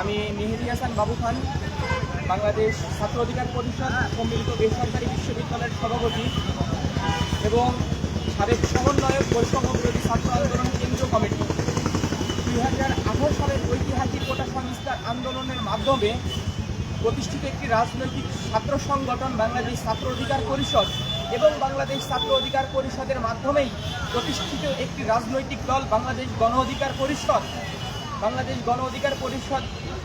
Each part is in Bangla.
আমি মেহেদি হাসান বাবু খান, বাংলাদেশ ছাত্র অধিকার পরিষদ, সম্মিলিত বেসরকারি বিশ্ববিদ্যালয়ের সভাপতি এবং সাবেক সমন্বয়ক, বৈষম্য বিরোধী ছাত্র আন্দোলন কেন্দ্রীয় কমিটি। দুই হাজার আঠারো সালের ঐতিহাসিক কোটা সংস্কার আন্দোলনের মাধ্যমে প্রতিষ্ঠিত একটি রাজনৈতিক ছাত্র সংগঠন বাংলাদেশ ছাত্র অধিকার পরিষদ এবং বাংলাদেশ ছাত্র অধিকার পরিষদের মাধ্যমেই প্রতিষ্ঠিত একটি রাজনৈতিক দল বাংলাদেশ গণ অধিকার পরিষদ। বাংলাদেশ গণ অধিকার পরিষদ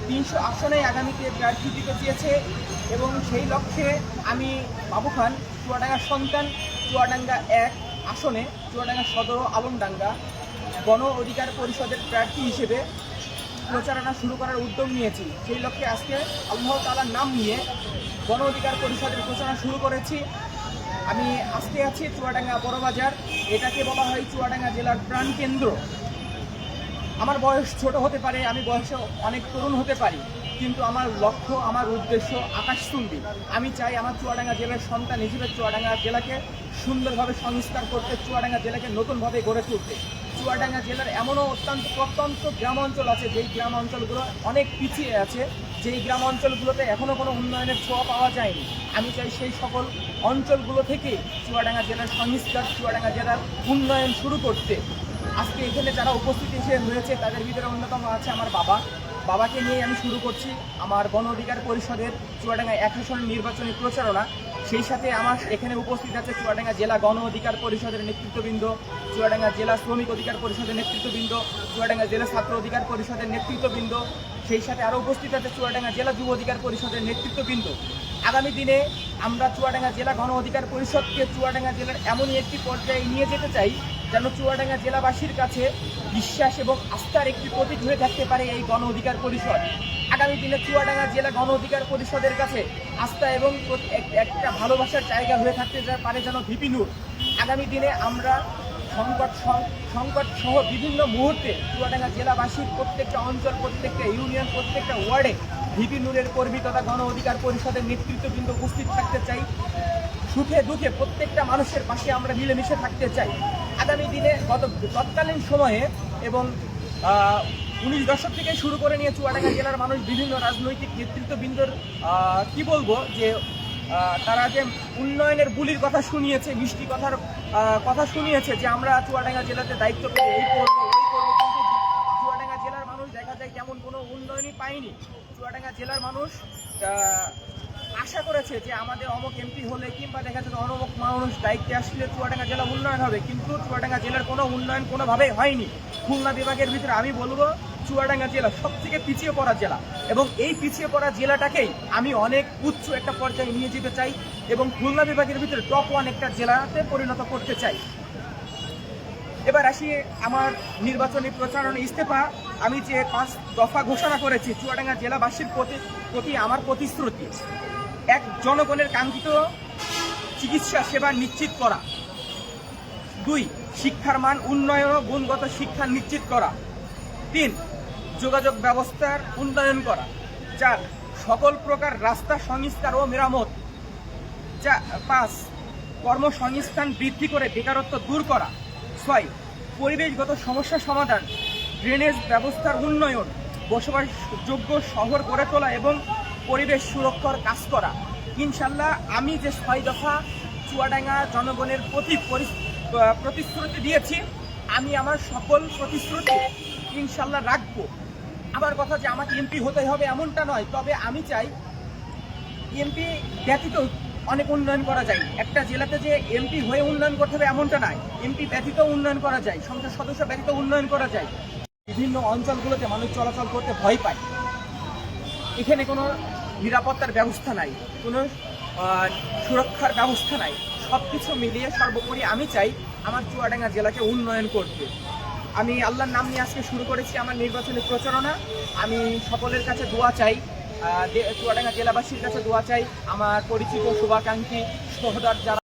তিনশো আসনে আগামীতে প্রার্থী দিতে চেয়েছে এবং সেই লক্ষ্যে আমি বাবু খান চুয়াডাঙ্গার সন্তান, চুয়াডাঙ্গা এক আসনে, চুয়াডাঙ্গা সদর আলমডাঙ্গা গণ অধিকার পরিষদের প্রার্থী হিসেবে প্রচারণা শুরু করার উদ্যোগ নিয়েছি। সেই লক্ষ্যে আজকে আল্লাহ তালার নাম নিয়ে গণ অধিকার পরিষদের প্রচারণা শুরু করেছি। আমি আজকে আছি চুয়াডাঙ্গা বড়বাজার এটাকে বলা হয় চুয়াডাঙ্গা জেলার প্রাণকেন্দ্র। আমার বয়স ছোট হতে পারে, আমি বয়সে অনেক তরুণ হতে পারি, কিন্তু আমার লক্ষ্য, আমার উদ্দেশ্য আকাশ আকাশচুম্বী। আমি চাই আমার চুয়াডাঙ্গা জেলার সন্তান হিসেবে চুয়াডাঙ্গা জেলাকে সুন্দরভাবে সংস্কার করতে, চুয়াডাঙ্গা জেলাকে নতুনভাবে গড়ে তুলতে। চুয়াডাঙ্গা জেলার এমনও অত্যন্ত, প্রত্যন্ত গ্রাম অঞ্চল আছে, যেই গ্রাম অঞ্চলগুলো অনেক পিছিয়ে আছে, যেই গ্রাম অঞ্চলগুলোতে এখনও কোনো উন্নয়নের ছোঁয়া পাওয়া যায়নি। আমি চাই সেই সকল অঞ্চলগুলো থেকে চুয়াডাঙ্গা জেলার সংস্কার, চুয়াডাঙ্গা জেলার উন্নয়ন শুরু করতে। আজকে এখানে যারা উপস্থিত এসে হয়েছে তাদের ভিতরে অন্যতম আছে আমার বাবা। বাবাকে নিয়ে আমি শুরু করছি আমার গণ অধিকার পরিষদের চুয়াডাঙ্গা এক আসন নির্বাচনী প্রচারণা। সেই সাথে আমার এখানে উপস্থিত আছে চুয়াডাঙ্গা জেলা গণ অধিকার পরিষদের নেতৃত্ববৃন্দ, চুয়াডাঙ্গা জেলা শ্রমিক অধিকার পরিষদের নেতৃত্ববৃন্দ, চুয়াডাঙ্গা জেলা ছাত্র অধিকার পরিষদের নেতৃত্ববৃন্দ, সেই সাথে আরও উপস্থিত আছে চুয়াডাঙ্গা জেলা যুব অধিকার পরিষদের নেতৃত্ববৃন্দ। আগামী দিনে আমরা চুয়াডাঙ্গা জেলা গণ অধিকার পরিষদকে চুয়াডাঙ্গা জেলার এমনই একটি পর্যায়ে নিয়ে যেতে চাই, যেন চুয়াডাঙ্গা জেলাবাসীর কাছে বিশ্বাস এবং আস্থার একটি প্রতীক হয়ে থাকতে পারে এই গণ অধিকার পরিষদ। আগামী দিনে চুয়াডাঙ্গা জেলা গণ অধিকার পরিষদের কাছে আস্থা এবং একটা ভালোবাসার জায়গা হয়ে থাকতে পারে যেন ভিপি নূর। আগামী দিনে আমরা সংকট সংকট সহ বিভিন্ন মুহূর্তে চুয়াডাঙ্গা জেলাবাসীর প্রত্যেকটা অঞ্চল, প্রত্যেকটা ইউনিয়ন, প্রত্যেকটা ওয়ার্ডে ভিপি নূরের কর্মী তথা গণ অধিকার পরিষদের নেতৃত্ববৃন্দ উপস্থিত থাকতে চাই। সুখে দুঃখে প্রত্যেকটা মানুষের পাশে আমরা মিলেমিশে থাকতে চাই। আগামী দিনে গত তৎকালীন সময়ে এবং উনিশ দশক থেকে শুরু করে নিয়ে চুয়াডাঙ্গা জেলার মানুষ বিভিন্ন রাজনৈতিক নেতৃত্ববৃন্দর কি বলব যে তারা যে উন্নয়নের বুলির কথা শুনিয়েছে, মিষ্টি কথার কথা শুনিয়েছে যে আমরা চুয়াডাঙ্গা জেলাতে দায়িত্ব পেয়ে এই করব ওই করব কিন্তু চুয়াডাঙ্গা জেলার মানুষ দেখা যায় তেমন কোনো উন্নয়নই পায়নি। চুয়াডাঙ্গা জেলার মানুষ আশা করেছে যে আমাদের অমুক এমপি হলে কিংবা দেখা যাচ্ছে অনমুক মানুষ দায়িত্বে আসলে চুয়াডাঙ্গা জেলা উন্নয়ন হবে, কিন্তু চুয়াডাঙ্গা জেলার কোনো উন্নয়ন কোনোভাবেই হয়নি। খুলনা বিভাগের ভিতরে আমি বলব চুয়াডাঙ্গা জেলা সব থেকে পিছিয়ে পড়া জেলা। এবং এই পিছিয়ে পড়া জেলাটাকেই আমি অনেক উচ্চ একটা পর্যায়ে নিয়ে যেতে চাই এবং খুলনা বিভাগের ভিতরে টপ ওয়ান একটা জেলাতে পরিণত করতে চাই। এবার আসি আমার নির্বাচনী প্রচারণা ইস্তফা। আমি যে পাঁচ দফা ঘোষণা করেছি, চুয়াডাঙ্গা জেলাবাসীর প্রতি প্রতি আমার প্রতিশ্রুতি। এক, জনগণের কাঙ্ক্ষিত চিকিৎসা সেবা নিশ্চিত করা। দুই, শিক্ষার মান উন্নয়ন ও গুণগত শিক্ষা নিশ্চিত করা। তিন যোগাযোগ ব্যবস্থার উন্নয়ন করা। চার, সকল প্রকার রাস্তা সংস্কার ও মেরামত। চা, পাঁচ, কর্মসংস্থান বৃদ্ধি করে বেকারত্ব দূর করা। ছয়, পরিবেশগত সমস্যা সমাধান। ড্রেনেজ ব্যবস্থার উন্নয়ন। বসবাসযোগ্য শহর গড়ে তোলা এবং পরিবেশ সুরক্ষার কাজ করা। ইনশাল্লাহ আমি যে ছয় দফা চুয়াডাঙ্গা জনগণের প্রতি পরি- প্রতিশ্রুতি দিয়েছি, আমি আমার সকল প্রতিশ্রুতি ইনশাল্লাহ রাখব। আমার কথা যে আমাকে এমপি হতে হবে এমনটা নয়, তবে আমি চাই এমপি ব্যতীত অনেক উন্নয়ন করা যায়। একটা জেলাতে যে এমপি হয়ে উন্নয়ন করতে হবে এমনটা নয়, এমপি ব্যতীত উন্নয়ন করা যায়, সংসদ সদস্য ব্যতীত উন্নয়ন করা যায়। বিভিন্ন অঞ্চলগুলোতে মানুষ চলাচল করতে ভয় পায়। এখানে কোনো নিরাপত্তার ব্যবস্থা নাই, কোনো সুরক্ষার ব্যবস্থা নাই। সব কিছু মিলিয়ে সর্বোপরি আমি চাই আমার চুয়াডাঙ্গা জেলাকে উন্নয়ন করতে। আমি আল্লাহর নাম নিয়ে আজকে শুরু করেছি আমার নির্বাচনী প্রচারণা। আমি সকলের কাছে দোয়া চাই চুয়াডাঙ্গা জেলাবাসীর কাছে দোয়া চাই, আমার পরিচিত, শুভাকাঙ্ক্ষী সহদার যারা